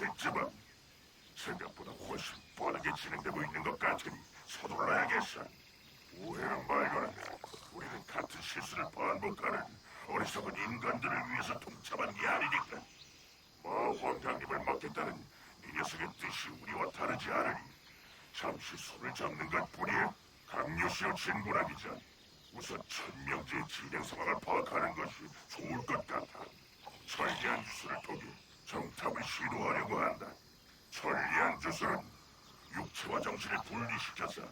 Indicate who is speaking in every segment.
Speaker 1: 했지만 생각보다 훨씬 빠르게 진행되고 있는 것 같으니 서둘러야겠어. 오해는 말거나 우리는 같은 실수를 반복하는 어리석은 인간들을 위해서 동참한 게 아니니까. 마 황장님을 맡겠다는 이 녀석의 뜻이 우리와 다르지 않으니 잠시 손을 잡는 것뿐이야. 강요시여 진군하기 전 우선 천명제의 진행 상황을 파악하는 것이 좋을 것 같아. 천리안 주술을 통해 정탑을 시도하려고 한다. 천리안 주술은 육체와 정신을 분리시켜서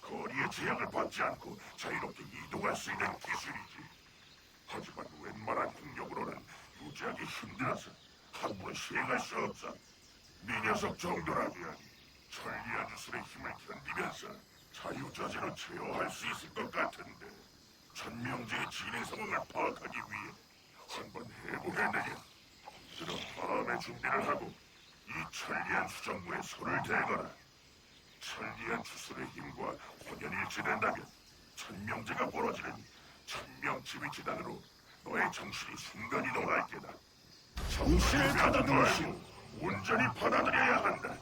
Speaker 1: 거리의 제약을 받지 않고 자유롭게 이동할 수 있는 기술이지. 하지만 웬만한 공력으로는 유지하기 힘들어서 함부로 시행할 수 없어. 네 녀석 정도라면 천리안 주술의 힘을 견디면서 자유자재로 제어할 수 있을 것 같은데 천명제의 진행 상황을 파악하기 위해 한번 해보겠느냐? 그럼 마음의 준비를 하고 이 천리안 수정부에 손을 대거라. 천리안 주술의 힘과 혼연일치된다면 천명제가 벌어지는 천명지휘지단으로 너의 정신이 순간 이동할 게다. 정신을 가다놓으시오. 온전히 받아들여야 한다.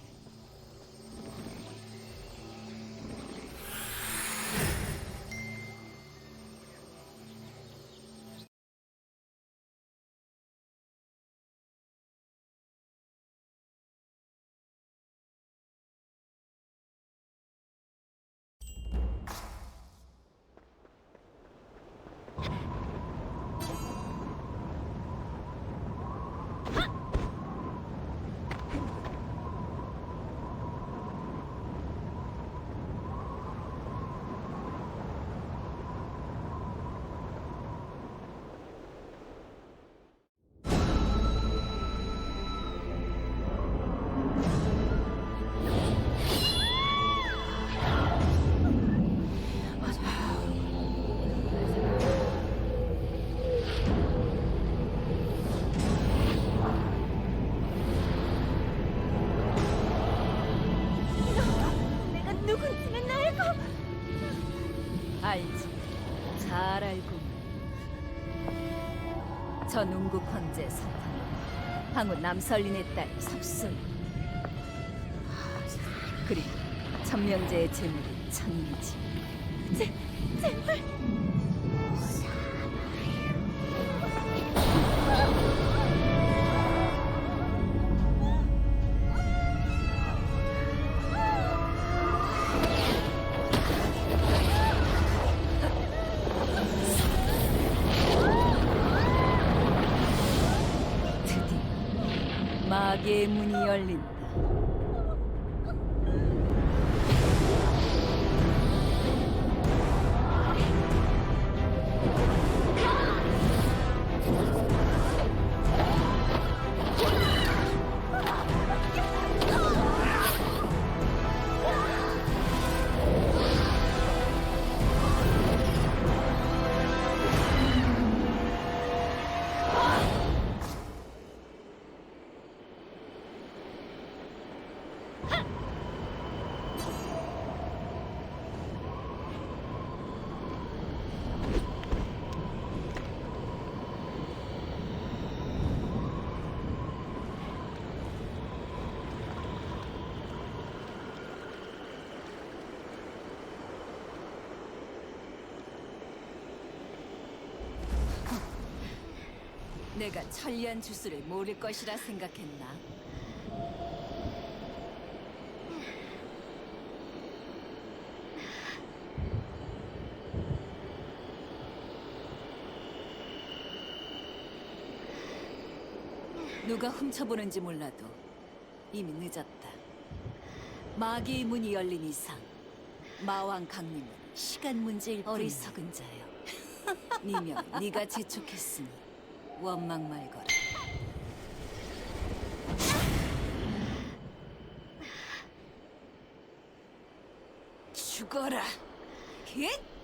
Speaker 2: 전 웅국 황제 사탄, 항우 남설린의 딸 섭솔, 그리고 천명제의 제물이 천리지.
Speaker 3: 제, 제발
Speaker 2: 내가 천리안 주술을 모를 것이라 생각했나? 누가 훔쳐보는지 몰라도 이미 늦었다. 마귀의 문이 열린 이상 마왕 강림은 시간 문제일 뿐 어리석은 자여. 니명 네가 재촉했으니 원망 말거라. 죽어라. 힛!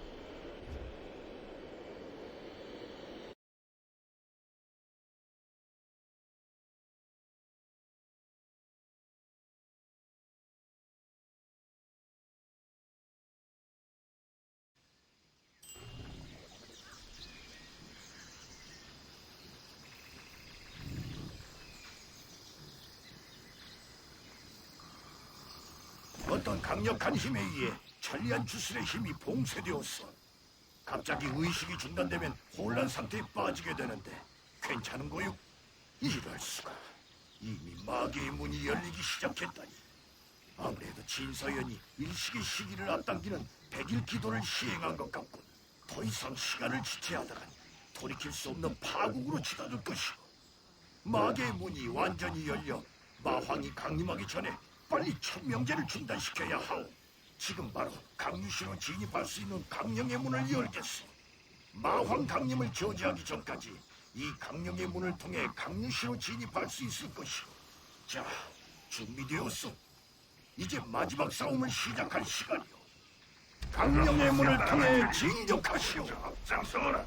Speaker 4: 어떤 강력한 힘에 의해 천리안 주술의 힘이 봉쇄되었어. 갑자기 의식이 중단되면 혼란 상태에 빠지게 되는데 괜찮은 거요? 이럴 수가. 이미 마계의 문이 열리기 시작했다니. 아무래도 진서연이 일식의 시기를 앞당기는 백일 기도를 시행한 것 같군. 더 이상 시간을 지체하다간 돌이킬 수 없는 파국으로 치닫을 것이고. 마계의 문이 완전히 열려 마황이 강림하기 전에 빨리 천명제를 중단시켜야 하오. 지금 바로 강유시로 진입할 수 있는 강령의 문을 열겠어. 마황 강림을 저지하기 전까지 이 강령의 문을 통해 강유시로 진입할 수 있을 것이오. 자, 준비되었소. 이제 마지막 싸움을 시작할 시간이오. 강령의 문을 통해 진격하시오.
Speaker 1: 앞장서라.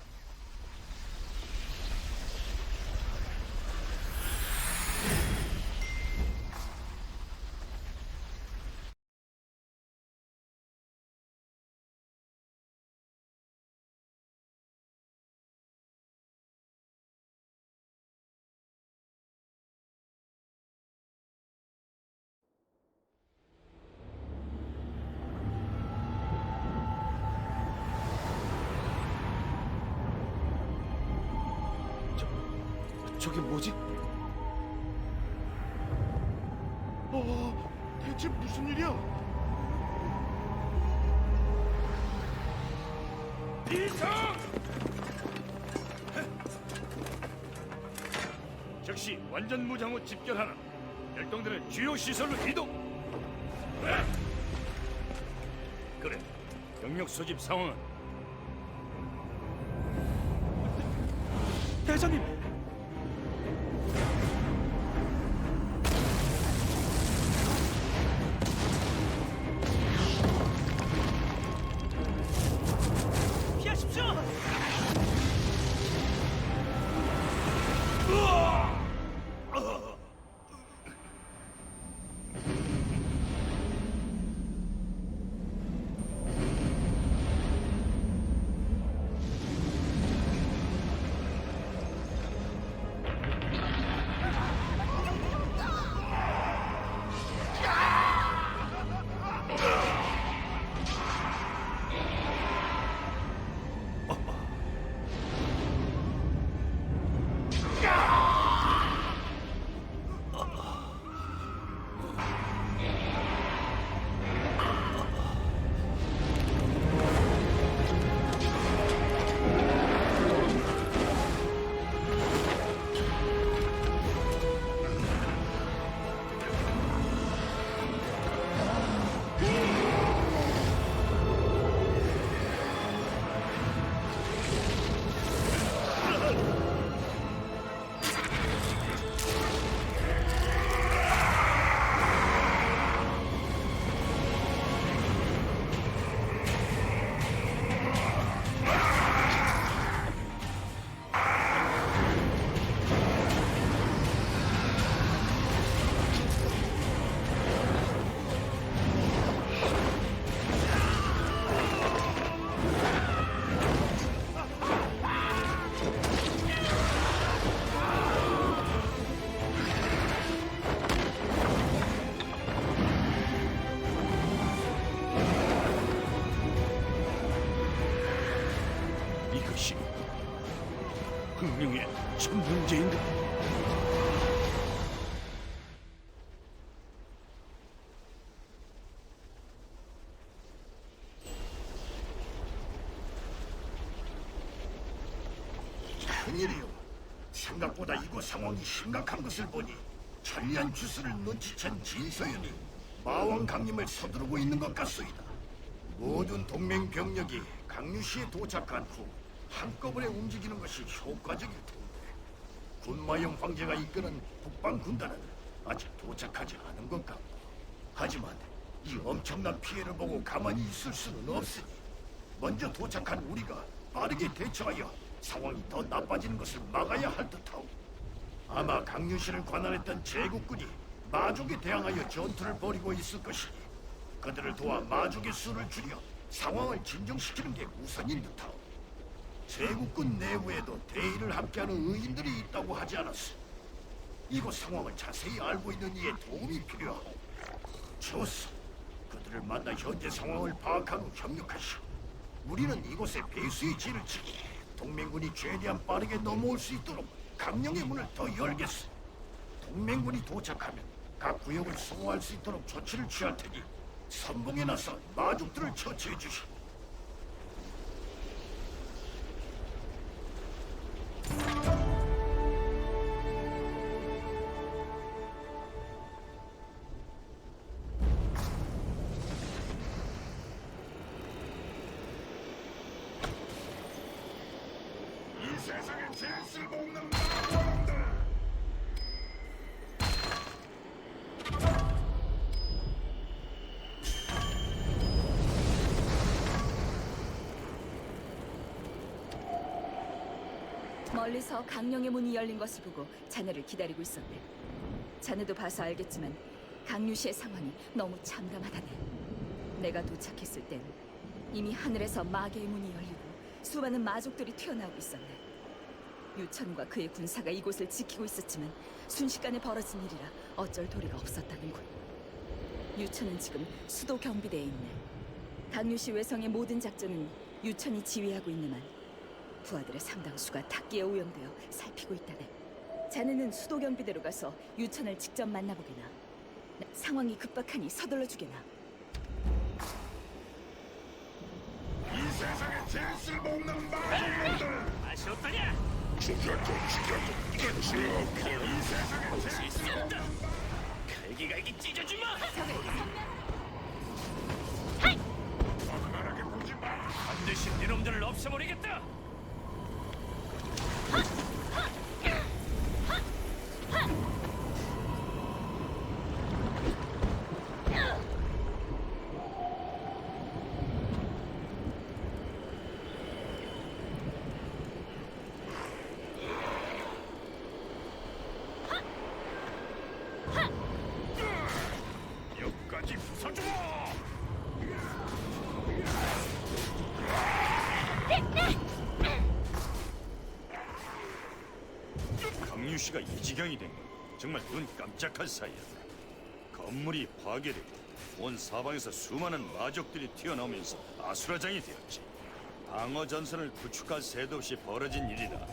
Speaker 5: 뭐지? 어, 대체 무슨 일이야?
Speaker 1: 이성! 즉시 완전 무장 후 집결하라. 열동들은 주요 시설로 이동. 그래. 병력 소집 상황은
Speaker 5: 대장님!
Speaker 4: 큰일이요. 생각보다 이곳 상황이 심각한 것을 보니 천리안 주술을 눈치챈 진서연이 마왕 강림을 서두르고 있는 것 같소이다. 모든 동맹 병력이 강유시에 도착한 후 한꺼번에 움직이는 것이 효과적일 텐데 군마영 황제가 이끄는 북방 군단은 아직 도착하지 않은 것 같고 하지만 이 엄청난 피해를 보고 가만히 있을 수는 없으니 먼저 도착한 우리가 빠르게 대처하여 상황이 더 나빠지는 것을 막아야 할 듯하오. 아마 강유시를 관할했던 제국군이 마족에 대항하여 전투를 벌이고 있을 것이니 그들을 도와 마족의 수를 줄여 상황을 진정시키는 게 우선인 듯하오. 제국군 내부에도 대의를 함께하는 의인들이 있다고 하지 않았어. 이곳 상황을 자세히 알고 있는 이의 도움이 필요하오. 좋소. 그들을 만나 현재 상황을 파악하고 협력하시오. 우리는 이곳에 배수의 지를 지키 동맹군이 최대한 빠르게 넘어올 수 있도록 강령의 문을 더 열겠어. 동맹군이 도착하면 각 구역을 수호할 수 있도록 조치를 취할 테니 선봉에 나서 마족들을 처치해 주시
Speaker 2: 멀리서 강령의 문이 열린 것을 보고 자네를 기다리고 있었네. 자네도 봐서 알겠지만 강유시의 상황이 너무 참담하다네. 내가 도착했을 땐 이미 하늘에서 마계의 문이 열리고 수많은 마족들이 튀어나오고 있었네. 유천과 그의 군사가 이곳을 지키고 있었지만 순식간에 벌어진 일이라 어쩔 도리가 없었다는군. 유천은 지금 수도 경비대에 있네. 강유시 외성의 모든 작전은 유천이 지휘하고 있는만 부하들의 상당수가 탁기에 오염되어 살피고 있다네. 자네는 수도 경비대로 가서 유천을 직접 만나보게나. 나- 상황이 급박하니 서둘러 주게나.
Speaker 1: 이 세상에 제일 쓸모없는 마왕들.
Speaker 5: 맛이 어떠냐?
Speaker 1: 죽여도 죽여도 끝이 없게. 이 세상에 제일 쓸모없는
Speaker 5: 갈기갈기 찢어주마!
Speaker 1: 만만하게 보지 마.
Speaker 5: 반드시 네놈들을 없애버리겠다!
Speaker 1: 여기까지 부숴줘.
Speaker 6: 강유 씨가 이 지경이 된 건 정말 눈 깜짝할 사이였다. 건물이 파괴되고 온 사방에서 수많은 마족들이 튀어나오면서 아수라장이 되었지. 방어 전선을 구축할 새도 없이 벌어진 일이라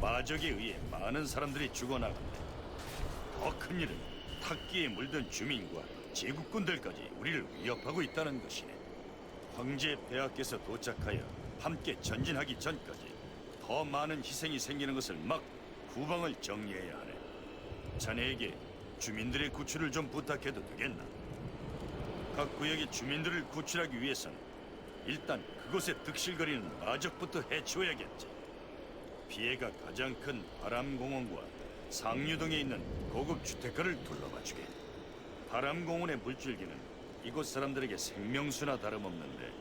Speaker 6: 마족에 의해 많은 사람들이 죽어나간다. 더 큰 일은 탁기에 물든 주민과 제국군들까지 우리를 위협하고 있다는 것이네. 황제 폐하께서 도착하여 함께 전진하기 전까지 더 많은 희생이 생기는 것을 막 후방을 정리해야 하네. 자네에게 주민들의 구출을 좀 부탁해도 되겠나? 각 구역의 주민들을 구출하기 위해서는 일단 그곳에 득실거리는 마적부터 해치워야겠지. 피해가 가장 큰 바람공원과 상류동에 있는 고급 주택가를 둘러봐 주게. 바람공원의 물줄기는 이곳 사람들에게 생명수나 다름없는데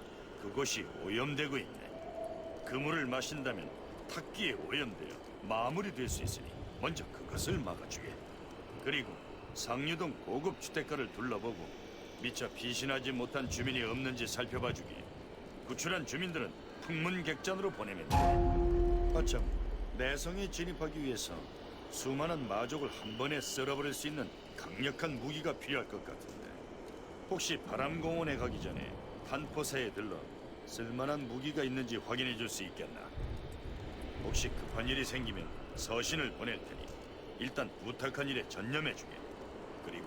Speaker 6: 그곳이 오염되고 있네. 그 물을 마신다면 탁기에 오염되어 마무리될 수 있으니 먼저 그것을 막아주게. 그리고 상류동 고급 주택가를 둘러보고 미처 피신하지 못한 주민이 없는지 살펴봐주게. 구출한 주민들은 풍문객잔으로 보내면 돼. 아참, 내성에 진입하기 위해서 수많은 마족을 한 번에 쓸어버릴 수 있는 강력한 무기가 필요할 것 같은데 혹시 바람공원에 가기 전에 탄포사에 들러 쓸만한 무기가 있는지 확인해 줄 수 있겠나? 혹시 급한 일이 생기면 서신을 보낼 테니 일단 부탁한 일에 전념해 주게. 그리고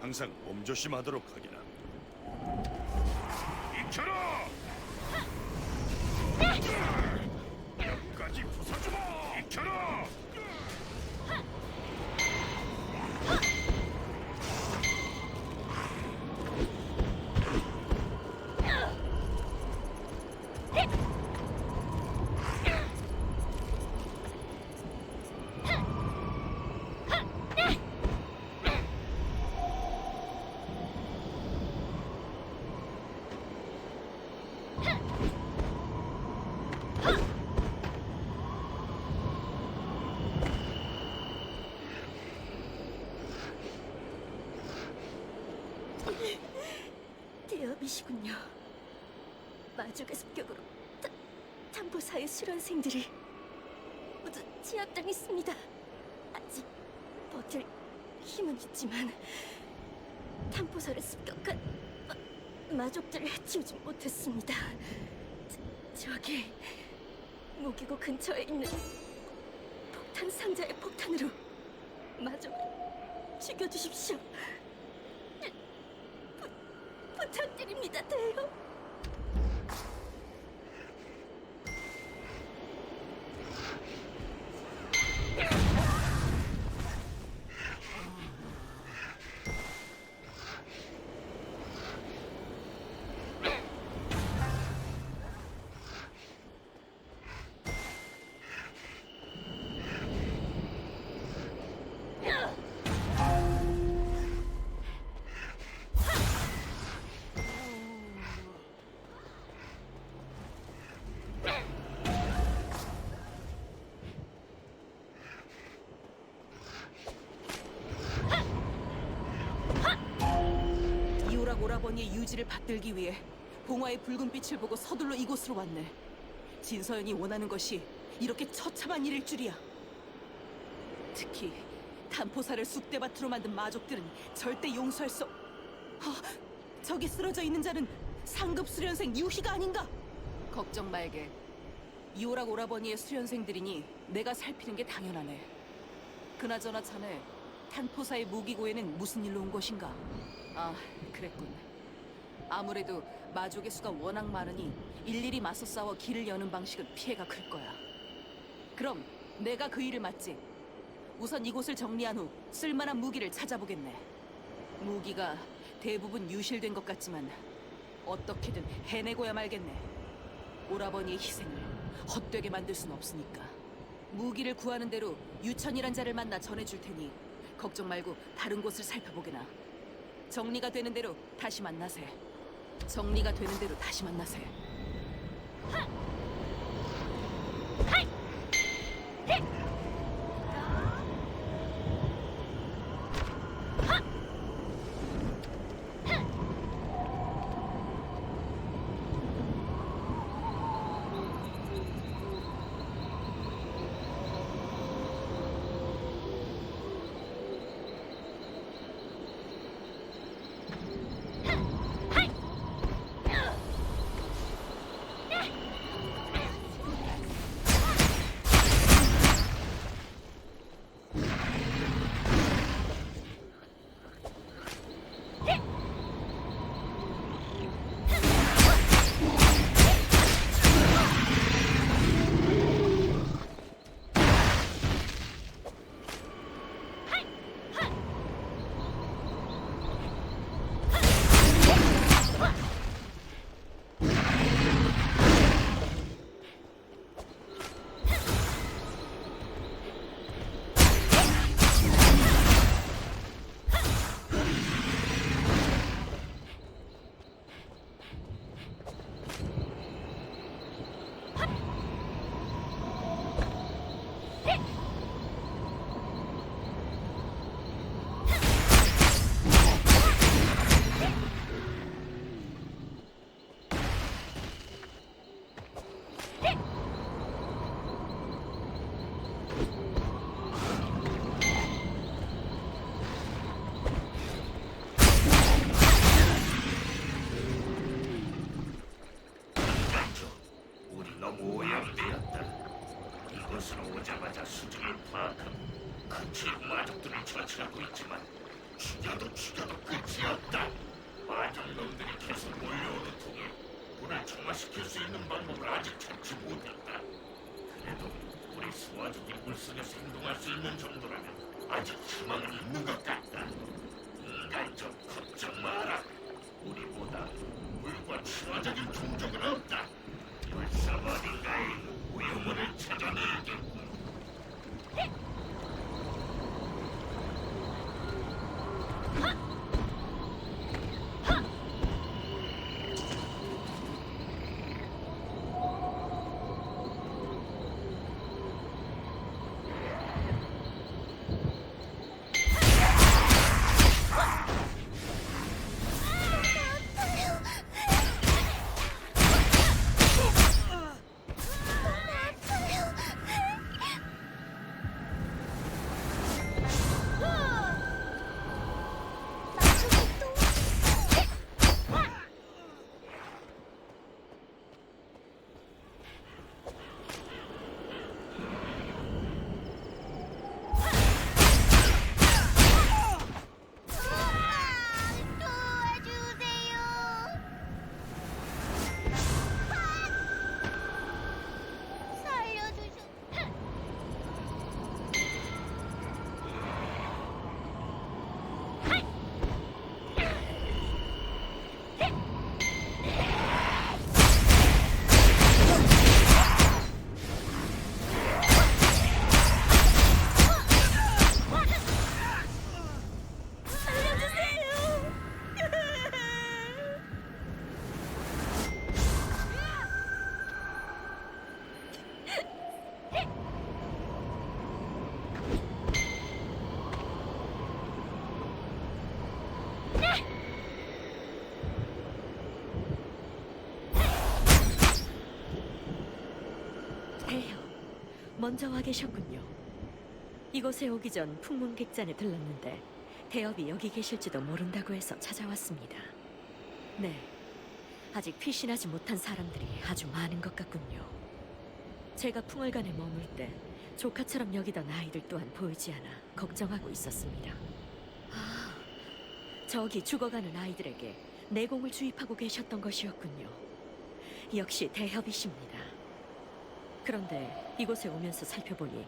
Speaker 6: 항상 몸조심하도록 하기나.
Speaker 2: 대업이시군요. 마족의 습격으로 타, 탐보사의 수련생들이 모두 제압당했습니다. 아직 버틸 힘은 있지만 탐보사를 습격한 마,
Speaker 3: 마족들을 해치우지 못했습니다. 저, 저기 무기고 근처에 있는 폭탄 상자의 폭탄으로 마족을 죽여주십시오. 부, 부탁드립니다, 대요.
Speaker 7: 오라버니의 유지를 받들기 위해 봉화의 붉은 빛을 보고 서둘러 이곳으로 왔네. 진서연이 원하는 것이 이렇게 처참한 일일 줄이야. 특히 탄포사를 쑥대밭으로 만든 마족들은 절대 용서할 수. 없... 아, 저기 쓰러져 있는 자는 상급 수련생 유희가 아닌가? 걱정 말게. 이오락 오라버니의 수련생들이니 내가 살피는 게 당연하네. 그나저나 자네 탄포사의 무기고에는 무슨 일로 온 것인가? 아, 그랬군. 아무래도 마족의 수가 워낙 많으니 일일이 맞서 싸워 길을 여는 방식은 피해가 클 거야. 그럼 내가 그 일을 맡지. 우선 이곳을 정리한 후 쓸만한 무기를 찾아보겠네. 무기가 대부분 유실된 것 같지만 어떻게든 해내고야 말겠네. 오라버니의 희생을 헛되게 만들 순 없으니까. 무기를 구하는 대로 유천이란 자를 만나 전해줄 테니 걱정 말고 다른 곳을 살펴보게나. 정리가 되는 대로 다시 만나세. 정리가 되는 대로 다시 만나세.
Speaker 8: 맞
Speaker 9: 먼저 와 계셨군요. 이곳에 오기 전 풍문객잔에 들렀는데 대업이 여기 계실지도 모른다고 해서 찾아왔습니다. 네, 아직 피신하지 못한 사람들이 아주 많은 것 같군요. 제가 풍월간에 머물 때 조카처럼 여기던 아이들 또한 보이지 않아 걱정하고 있었습니다. 아, 저기 죽어가는 아이들에게 내공을 주입하고 계셨던 것이었군요. 역시 대협이십니다. 그런데 이곳에 오면서 살펴보니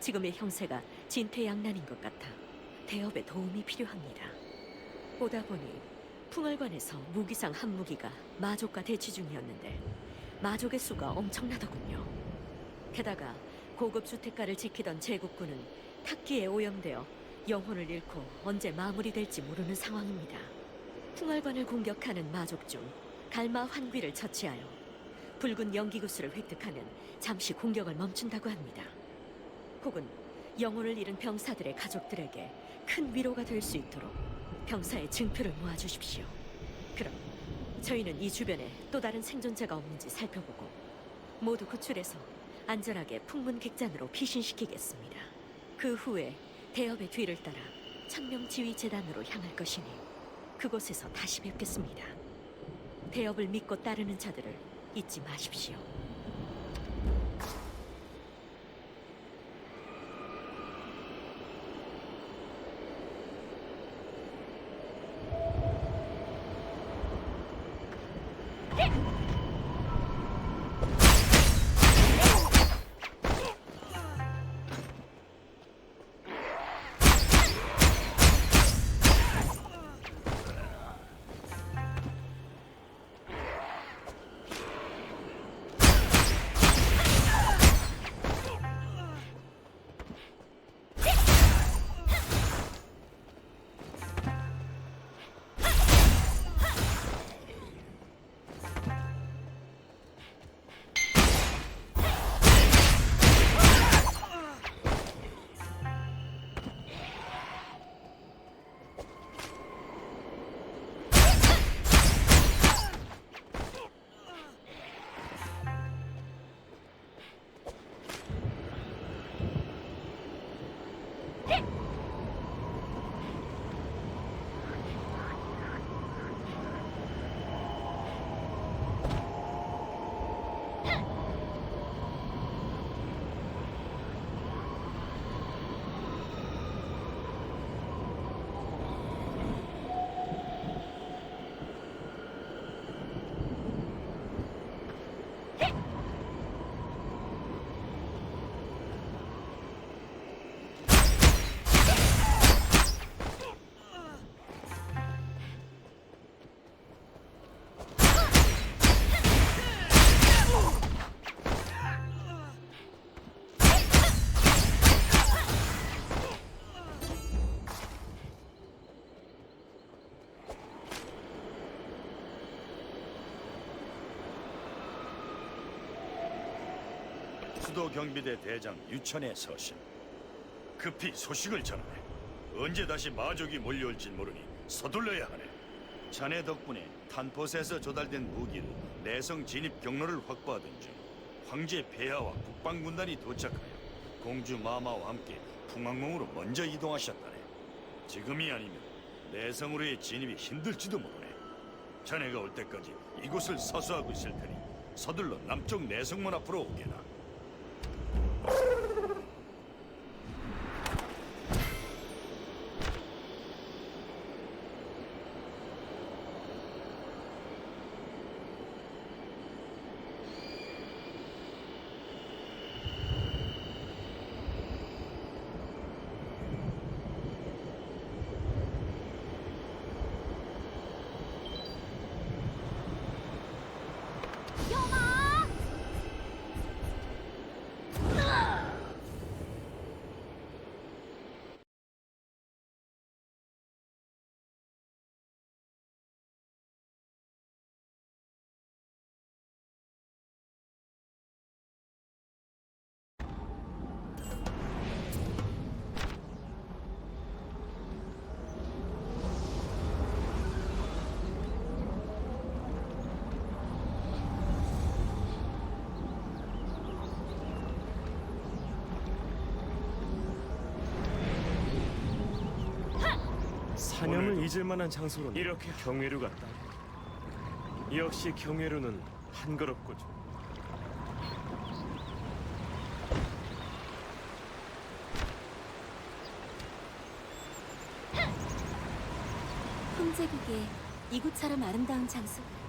Speaker 9: 지금의 형세가 진퇴양난인 것 같아 대업에 도움이 필요합니다. 보다 보니 풍월관에서 무기상 한 무기가 마족과 대치 중이었는데 마족의 수가 엄청나더군요. 게다가 고급 주택가를 지키던 제국군은 탁기에 오염되어 영혼을 잃고 언제 마무리될지 모르는 상황입니다. 풍월관을 공격하는 마족 중 갈마 환귀를 처치하여 붉은 연기 구슬을 획득하면 잠시 공격을 멈춘다고 합니다. 혹은 영혼을 잃은 병사들의 가족들에게 큰 위로가 될 수 있도록 병사의 증표를 모아주십시오. 그럼 저희는 이 주변에 또 다른 생존자가 없는지 살펴보고 모두 구출해서 안전하게 풍문 객잔으로 피신시키겠습니다. 그 후에 대업의 뒤를 따라 천명지휘 재단으로 향할 것이니 그곳에서 다시 뵙겠습니다. 대업을 믿고 따르는 자들을 잊지 마십시오.
Speaker 6: 수도 경비대 대장 유천의 서신. 급히 소식을 전하네. 언제 다시 마족이 몰려올지 모르니 서둘러야 하네. 자네 덕분에 탄포세에서 조달된 무기로 내성 진입 경로를 확보하던 중 황제 폐하와 국방군단이 도착하여 공주 마마와 함께 풍왕궁으로 먼저 이동하셨다네. 지금이 아니면 내성으로의 진입이 힘들지도 모르네. 자네가 올 때까지 이곳을 사수하고 있을 테니 서둘러 남쪽 내성문 앞으로 오게나.
Speaker 10: 사념을 잊을 만한 장소로는 이렇게 경회루가 따. 역시 경회루는 한거롭고 좀.
Speaker 11: 형제국에 이곳처럼 아름다운 장소가